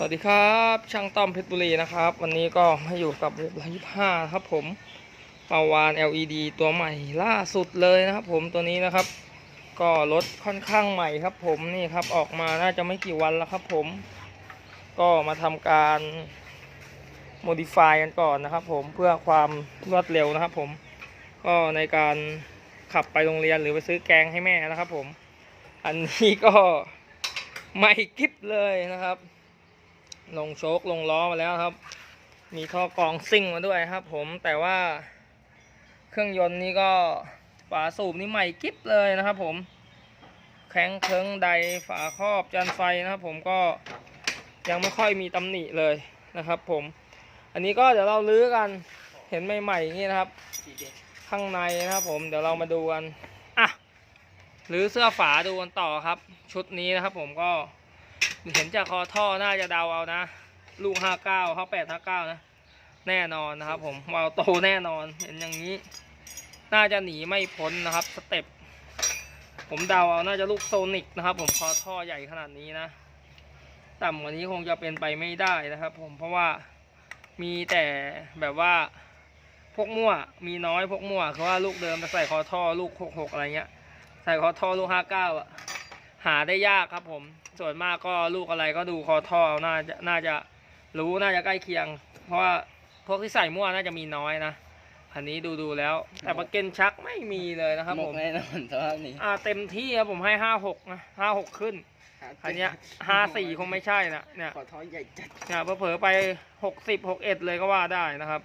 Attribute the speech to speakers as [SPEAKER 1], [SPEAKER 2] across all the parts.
[SPEAKER 1] สวัสดีครับ ช่างต้อมเพชรบุรีนะครับ วันนี้ก็มาอยู่กับเว็บไลฟ์ห้าครับผมปาวาน LED ตัวใหม่ล่าสุดเลยนะครับ ผมตัวนี้นะครับ ก็รถค่อนข้างใหม่ครับ ผมนี่ครับออกมาน่าจะไม่กี่วันแล้วครับ ผม ก็มาทำการ modify กันก่อนนะครับ ผมเพื่อความรวดเร็วนะครับ ผมก็ในการขับไปโรงเรียนหรือไปซื้อแกงให้แม่นะครับ ผม อันนี้ก็ไม่กิฟเลยนะครับ ลงโชคลงล้อมาแล้วครับ มีท่อกองซิ่งมาด้วยครับ ผมแต่ว่าเครื่องยนต์นี่ก็ฝาสูบนี่ใหม่กิ๊บเลยนะครับ ผม แข้งเคิงใดฝาครอบจันไฟนะครับ ผมก็ยังไม่ค่อยมีตำหนิเลยนะครับ ผม อันนี้ก็เดี๋ยวเราลื้อกันเห็นใหม่ๆอย่างนี้นะครับ ข้างในนะครับ ผมเดี๋ยวเรามาดูกันอะหรือเสื้อฝาดูกันต่อครับ ชุดนี้นะครับ ผมก็ เห็นจากคอท่อน่าจะเดาเอานะ ลูกห้าเก้าเขาแปดห้าเก้านะ แน่นอนนะครับผมวาลโตแน่นอนเห็นอย่างนี้ น่าจะหนีไม่พ้นนะครับสเต็ปผมเดาเอาน่าจะลูกโซนิกนะครับ ผมคอท่อใหญ่ขนาดนี้นะ ต่ำกว่านี้คงจะเป็นไปไม่ได้นะครับ ผมเพราะว่ามีแต่แบบว่าพวกมั่วมีน้อยพวกมั่วคือว่าลูกเดิมจะใส่คอท่อลูกหกหกอะไรเงี้ย ใส่คอท่อลูกห้าเก้าอะ หาได้ยากครับผม ส่วนมากก็ลูกอะไรก็ดูคอท่อเอาน่าจะน่าจะรู้น่าจะใกล้เคียง เพราะว่าพวกที่ใส่มั่วน่าจะมีน้อยนะอันนี้ดูดูแล้ว แต่ประเก็นชักไม่มีเลยนะครับ
[SPEAKER 2] หม
[SPEAKER 1] ผ
[SPEAKER 2] ก
[SPEAKER 1] ม
[SPEAKER 2] แน่นอนสภาพนี้
[SPEAKER 1] อ่าเต็มที่ครับผมให้ห้าหกนะห้าหกขึ้นอันเนี้ยห้าสี่คงไม่ใช่นะเนี่ย
[SPEAKER 2] ขอท้อใหญ่จัด
[SPEAKER 1] เนี่ยเผลอๆไปหกสิบหกเอ็ดเลยก็ว่าได้นะครับ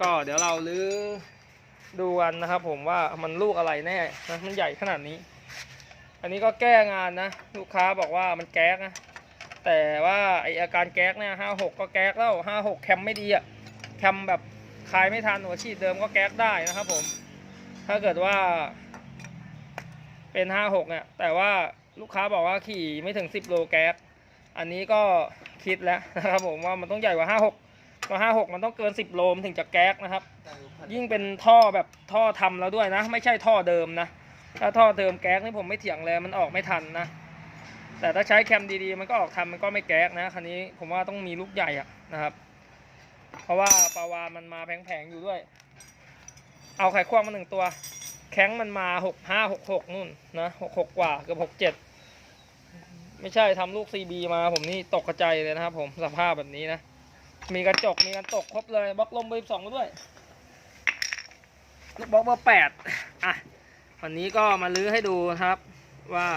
[SPEAKER 1] ก็เดี๋ยวเราลื้อดูกันนะครับผมว่ามันลูกอะไรแน่นะมันใหญ่ขนาดนี้ อันนี้ก็แก้งานนะ ลูกค้าบอกว่ามันแก๊กนะ แต่ว่าไออาการแก๊กเนี่ยห้าหกก็แก๊กแล้วห้าหกแคมไม่ดีอะแคมแบบคลายไม่ทันหัวฉีดเดิมก็แก๊กได้นะครับผม ถ้าเกิดว่าเป็นห้าหกเนี่ย แต่ว่าลูกค้าบอกว่าขี่ไม่ถึงสิบโลแก๊กอันนี้ก็คิดแล้วนะครับผมว่ามันต้องใหญ่กว่าห้าหกเพราะห้าหกมันต้องเกินสิบโลมถึงจะแก๊กนะครับ ยิ่งเป็นท่อแบบท่อทำแล้วด้วยนะ ไม่ใช่ท่อเดิมนะ ถ้าท่อเดิมแก๊กนี่ผมไม่เถียงเลยมันออกไม่ทันนะ แต่ถ้าใช้แคมดีๆ มันก็ออกทันมันก็ไม่แก๊กนะคันนี้ผมว่าต้องมีลูกใหญ่อะนะครับ เพราะว่าปลาวานมันมาแผงๆอยู่ด้วย เอาไข่ควงมาหนึ่งตัว แข้งมันมาหกห้าหกหกนู่นนะหกหกกว่าเกือบหกเจ็ดไม่ใช่ทำลูกซีบีมาผมนี่ตกกระจายเลยนะครับ ผมสภาพแบบนี้นะมีกระจกมีกันตกครบเลยบล็อกลมเบอร์สองมาด้วยลูกบล็อกเบอร์แปดอะ วันนี้ก็มาลื้อให้ดูนะครับว่า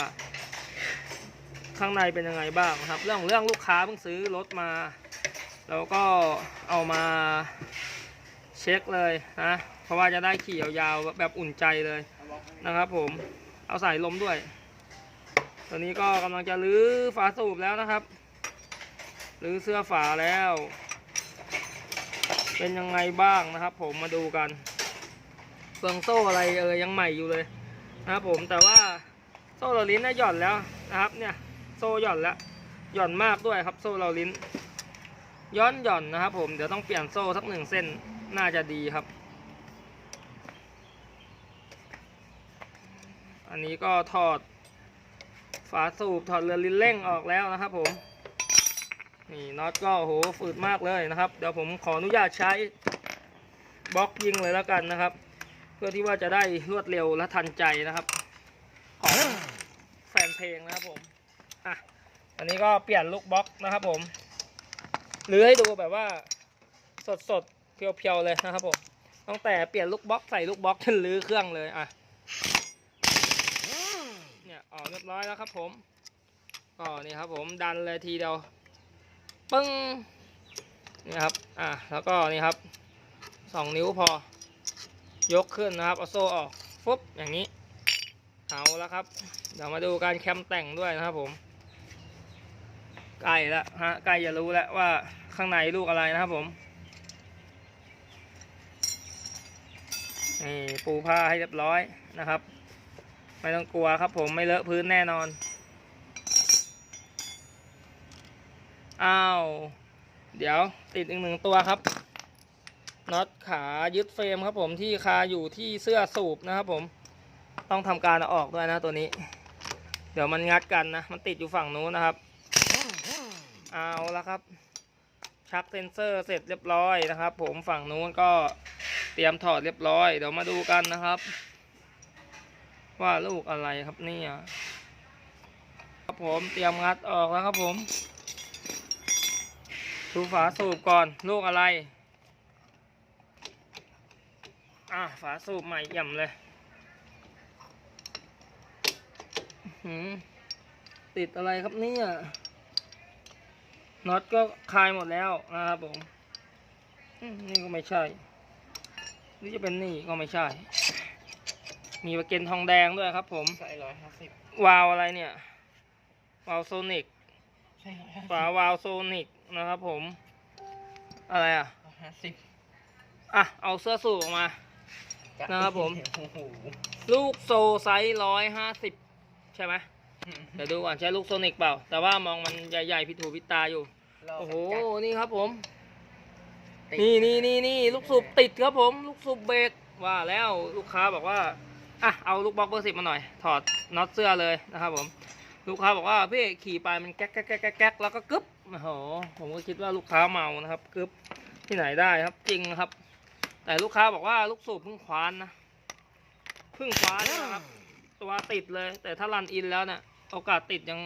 [SPEAKER 1] ข้างในเป็นยังไงบ้างครับ เรื่องเรื่องลูกค้าเพิ่งซื้อรถมา แล้วก็เอามาเช็คเลยนะเพราะว่าจะได้ขี่ยาวๆแบบอุ่นใจเลยนะครับ ผมเอาสายลมด้วย ตอนนี้ก็กำลังจะลื้อฝาสูบแล้วนะครับลื้อเสื้อฝาแล้ว เป็นยังไงบ้างนะครับ ผมมาดูกันเฟืองโซ่อะไรเออยังใหม่อยู่เลย นะครับผมแต่ว่าโซ่เราลิ้นน่ะหย่อนแล้วนะครับเนี่ยโซ่หย่อนแล้วหย่อนมากด้วยครับโซ่เราลิ้น ย้อนหย่อนนะครับ ผมเดี๋ยวต้องเปลี่ยนโซ่สักหนึ่งเส้นน่าจะดีครับ อันนี้ก็ถอดฝาสูบถอดเรือลิ้นเร่งออกแล้วนะครับ ผมนี่น็อตก็โหฝืดมากเลยนะครับ เดี๋ยวผมขออนุญาตใช้บล็อกยิงเลยแล้วกันนะครับ เพื่อที่ว่าจะได้รวดเร็วและทันใจนะครับ ของแฟนเพลงนะครับผมอะอันนี้ก็เปลี่ยนลูกบล็อกนะครับผมหรือให้ดูแบบว่าสดสดเพียวๆเลยนะครับผมตั้งแต่เปลี่ยนลูกบล็อกใส่ลูกบล็อกจนลื้อเครื่องเลยอะเนี่ยออกเรียบร้อยแล้วครับผมก็นี่ครับผมดันเลยทีเดียวปึ้งนี่ครับอะแล้วก็นี่ครับสองนิ้วพอ ยกขึ้นนะครับเอาโซ่ออกฟุบอย่างนี้เอาแล้วครับ เดี๋ยวมาดูการแคมแต่งด้วยนะครับผมใกล้แล้วฮะใกล้จะรู้แล้วว่าข้างในลูกอะไรนะครับผมนี่ปูผ้าให้เรียบร้อยนะครับ ไม่ต้องกลัวครับผมไม่เลอะพื้นแน่นอนอ้าวเดี๋ยวติดอีกหนึ่งตัวครับ น็อตขายึดเฟรมครับผมที่คาอยู่ที่เสื้อสูบนะครับผมต้องทำการเอาออกด้วยนะตัวนี้ เดี๋ยวมันงัดกันนะ มันติดอยู่ฝั่งนู้นนะครับ เอาละครับ ชักเซนเซอร์เสร็จเรียบร้อยนะครับ ผมฝั่งนู้นก็เตรียมถอดเรียบร้อย เดี๋ยวมาดูกันนะครับ ว่าลูกอะไรครับเนี่ยครับผมเตรียมงัดออกแล้วครับผมดูฝาสูบก่อนลูกอะไร อะฝาสูบใหม่เอี่ยมเลยอื้อหือติดอะไรครับเนี่ยน็อตก็คลายหมดแล้วนะครับผมอืมนี่ก็ไม่ใช่นี่จะเป็นนี่ก็ไม่ใช่ มีประเกันทองแดงด้วยครับ ผม
[SPEAKER 2] ใส่ร้อยห้าสิบ
[SPEAKER 1] วาล์วอะไรเนี่ย วาล์วโซนิก
[SPEAKER 2] ใช่ร้อยห้า
[SPEAKER 1] ฝาวาล์วโซนิกนะครับผม อะไรอะ
[SPEAKER 2] ห้าสิบ
[SPEAKER 1] อะ เอาเสื้อสูบออกมา นะครับผม
[SPEAKER 2] โอ้โห
[SPEAKER 1] ลูกโซไซส์ร้อยห้าสิบใช่ไหมเดี๋ยวดูก่อนใช้ลูกโซนิกเปล่า แต่ว่ามองมันใหญ่ๆพิถูพิตาอยู่
[SPEAKER 2] ร
[SPEAKER 1] โอ้โห
[SPEAKER 2] กันจัด
[SPEAKER 1] นี่ครับผม
[SPEAKER 2] ติด
[SPEAKER 1] นี่นี่นี่นี่ลูกสูบติดครับผม ลูกสูบเบรกว่าแล้วลูกค้าบอกว่าอะเอาลูกบล็อกเบอร์สิบมาหน่อย ถอดน็อตเสื้อเลยนะครับผมลูกค้าบอกว่าพี่ขี่ไปมันแก๊กแก๊กแก๊กแก๊กแก๊กแล้วก็กึ๊บโอ้โหผมก็คิดว่าลูกค้าเมานะครับกึ๊บที่ไหนได้ครับจริงนะครับ แต่ลูกค้าบอกว่าลูกสูบเพิ่งคว้านนะเพิ่งคว้านนะครับ ตัวติดเลย แต่ถ้ารันอินแล้วเนี่ยโอกาสติดยัง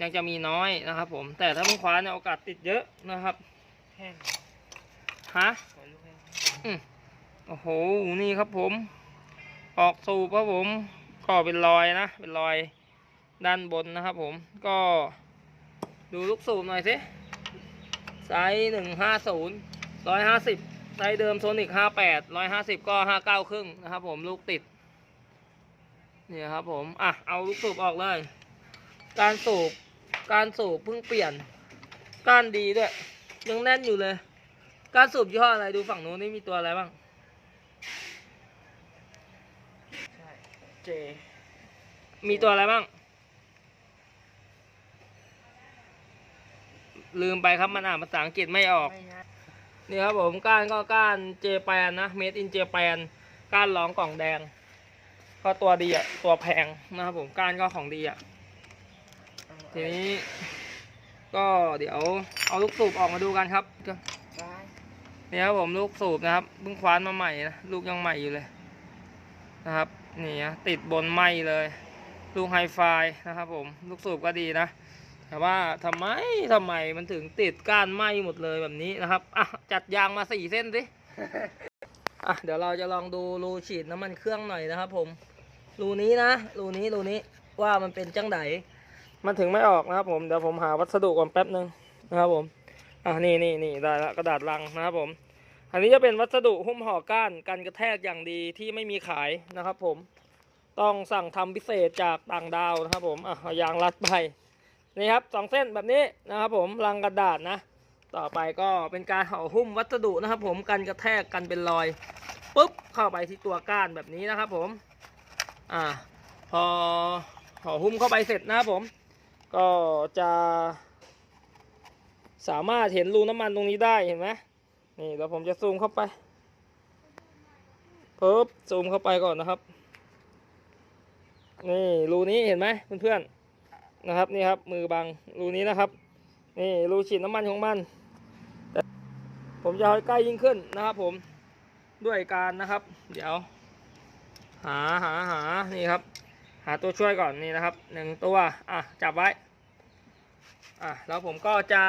[SPEAKER 1] ยังจะมีน้อยนะครับ ผม แต่ถ้าเพิ่งคว้านเนี่ยโอกาสติดเยอะนะครับ
[SPEAKER 2] แห้ง
[SPEAKER 1] ฮะ
[SPEAKER 2] ขอลูกแห้ง
[SPEAKER 1] อืมโอ้โหนี่ครับผม ออกสูบครับผม ก็เป็นรอยนะเป็นรอยด้านบนนะครับ ผมก็ดูลูกสูบหน่อยสิไซส์หนึ่งห้าศูนย์ร้อยห้าสิบ ไซส์เดิมโซนิกห้าแปดร้อยห้าสิบก็ห้าเก้าครึ่งนะครับผมลูกติดเนี่ยครับผม อะ เอาลูกสูบออกเลย การสูบ การสูบเพิ่งเปลี่ยน ก้านดีด้วย ยังแน่นอยู่เลย การสูบยี่ห้ออะไร ดูฝั่งนู้นนี่มีตัวอะไรบ้าง
[SPEAKER 2] ใช่เจ
[SPEAKER 1] มีตัวอะไรบ้าง ลืมไปครับมันอ่านภาษาอังกฤษไม่ออก
[SPEAKER 2] ไม่ นี่
[SPEAKER 1] ครับผมก้านก็ก้านเจแปนนะเมดอินเจแปนก้านร้องกล่องแดง ก็ตัวดีอะตัวแพงนะครับผมก้านก็ของดีอะทีนี้ ก็เดี๋ยวเอาลูกสูบออกมาดูกันครับนี่ครับผมลูกสูบนะครับเพิ่งคว้านมาใหม่นะลูกยังใหม่อยู่เลยนะครับนี่นะติดบนไหมเลย ลูกไฮไฟนะครับผมลูกสูบก็ดีนะ ว่าทำไมทำไมมันถึงติดก้านไหมหมดเลยแบบนี้นะครับอะจัดยางมาสี่เส้นสิอะเดี๋ยวเราจะลองดูรูฉีดน้ำมันเครื่องหน่อยนะครับ ผมรูนี้นะรูนี้รูนี้ว่ามันเป็นจังไดมันถึงไม่ออกนะครับ ผมเดี๋ยวผมหาวัสดุก่อนแป๊บนึงนะครับผมอะนี่นี่นี่ได้ละกระดาษลังนะครับผม อันนี้จะเป็นวัสดุหุ้มห่อก้านกันกระแทกอย่างดีที่ไม่มีขายนะครับ ผมต้องสั่งทำพิเศษจากต่างดาวนะครับ ผมอะเอายางรัดไป นี่ครับสองเส้นแบบนี้นะครับผมลังกระดาษนะ ต่อไปก็เป็นการห่อหุ้มวัสดุนะครับ ผมกันกระแทกกันเป็นรอยปุ๊บเข้าไปที่ตัวก้านแบบนี้นะครับ ผม อ่า พอห่อหุ้มเข้าไปเสร็จนะครับผม ก็จะสามารถเห็นรูน้ำมันตรงนี้ได้เห็นไหมนี่เดี๋ยวผมจะซูมเข้าไปปึ๊บซูมเข้าไปก่อนนะครับ นี่รูนี้เห็นไหมเพื่อนๆ นะครับนี่ครับมือบังรูนี้นะครับนี่รูฉีดน้ำมันของมันแต่ผมจะเอาใกล้ยิ่งขึ้นนะครับ ผมด้วยการนะครับ เดี๋ยว หาหาหานี่ครับ หาตัวช่วยก่อนนี่นะครับหนึ่งตัวอะจับไว้อะแล้วผมก็จะ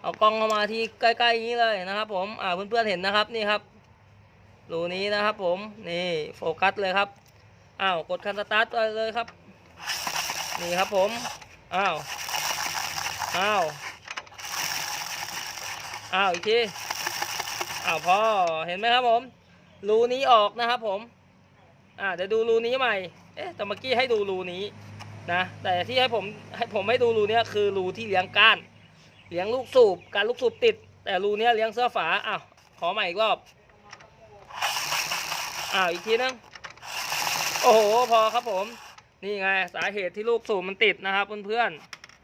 [SPEAKER 1] เอากล้องเข้ามาที่ใกล้ๆนี้เลยนะครับ ผมอ่าเพื่อนๆเห็นนะครับนี่ครับรูนี้นะครับ ผมนี่โฟกัสเลยครับอ้าวกดคันสตาร์ทเลยครับ นี่ครับผม อ้าว อ้าว อ้าว อีกที อ้าวพอเห็นไหมครับผม รูนี้ออกนะครับผม อ่าเดี๋ยวดูรูนี้ใหม่ เอ๊ะแต่เมื่อกี้ให้ดูรูนี้นะ แต่ที่ให้ผมให้ผมให้ดูรูนี้คือรูที่เลี้ยงก้าน เลี้ยงลูกสูบ การลูกสูบติด แต่รูนี้เลี้ยงเสื้อฝา อ้าว ขอใหม่อีกรอบ อ้าว อีกทีนึง โอ้โห พอครับผม นี่ไงสาเหตุที่ลูกสูบมันติดนะครับเพื่อน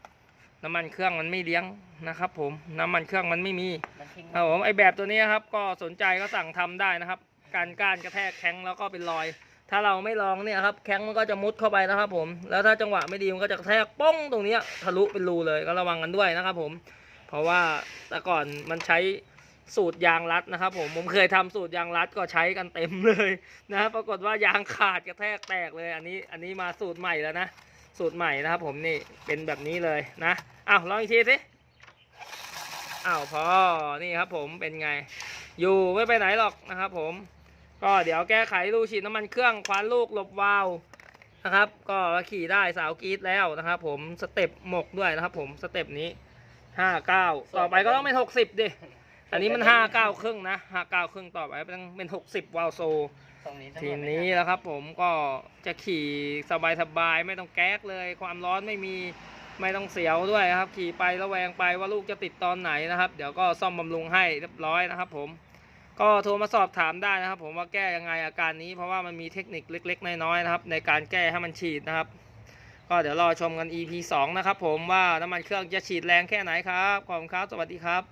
[SPEAKER 1] ๆน้ำมันเครื่องมันไม่เลี้ยงนะครับ ผมน้ำมันเครื่องมันไม่มี
[SPEAKER 2] มันทิ้ง
[SPEAKER 1] ครับผมไอแบบตัวนี้ครับ ก็สนใจก็สั่งทำได้นะครับ การก้านกระแทกแข็งแล้วก็เป็นรอย ถ้าเราไม่ลองเนี่ยครับแข้งมันก็จะมุดเข้าไปนะครับ ผม แล้วถ้าจังหวะไม่ดีมันก็จะกระแทกป้องตรงเนี้ยทะลุเป็นรูเลยก็ระวังกันด้วยนะครับ ผม เพราะว่าแต่ก่อนมันใช้ สูตรยางรัดนะครับผมผมเคยทำสูตรยางรัดก็ใช้กันเต็มเลยนะปรากฏว่ายางขาดกระแทกแตกเลย อันนี้อันนี้มาสูตรใหม่แล้วนะสูตรใหม่นะครับผมนี่เป็นแบบนี้เลยนะอ้าวลองอีกทีสิอ้าวพอนี่ครับผมเป็นไง อยู่ไม่ไปไหนหรอกนะครับผมก็เดี๋ยวแก้ไขรูฉีดน้ำมันเครื่องควานลูกหลบวาล์วนะครับ ก็ขี่ได้สาวกีดแล้วนะครับผมสเต็ปหมกด้วยนะครับผมสเต็ปนี้ห้าเก้าต่อไปก็ต้องเป็นหกสิบดิ อันนี้มันห้าเก้าครึ่งนะห้าเก้าครึ่งต่อไปเป็นเป็นหกสิบวาล์วโซ
[SPEAKER 2] ตรงนี้
[SPEAKER 1] ทีนี้แล้วครับผมก็จะขี่สบายๆไม่ต้องแก๊กเลย ความร้อนไม่มีไม่ต้องเสียวด้วยครับ ขี่ไประแวงไปว่าลูกจะติดตอนไหนนะครับ เดี๋ยวก็ซ่อมบำรุงให้เรียบร้อยนะครับ ผม ก็โทรมาสอบถามได้นะครับ ผมว่าแก้ยังไงอาการนี้ เพราะว่ามันมีเทคนิคเล็ก ๆ น้อยๆนะครับ ในการแก้ให้มันฉีดนะครับ ก็เดี๋ยวรอชมกัน EP 2 นะครับ ผมว่าน้ำมันเครื่องจะฉีดแรงแค่ไหนครับขอบคุณครับสวัสดีครับ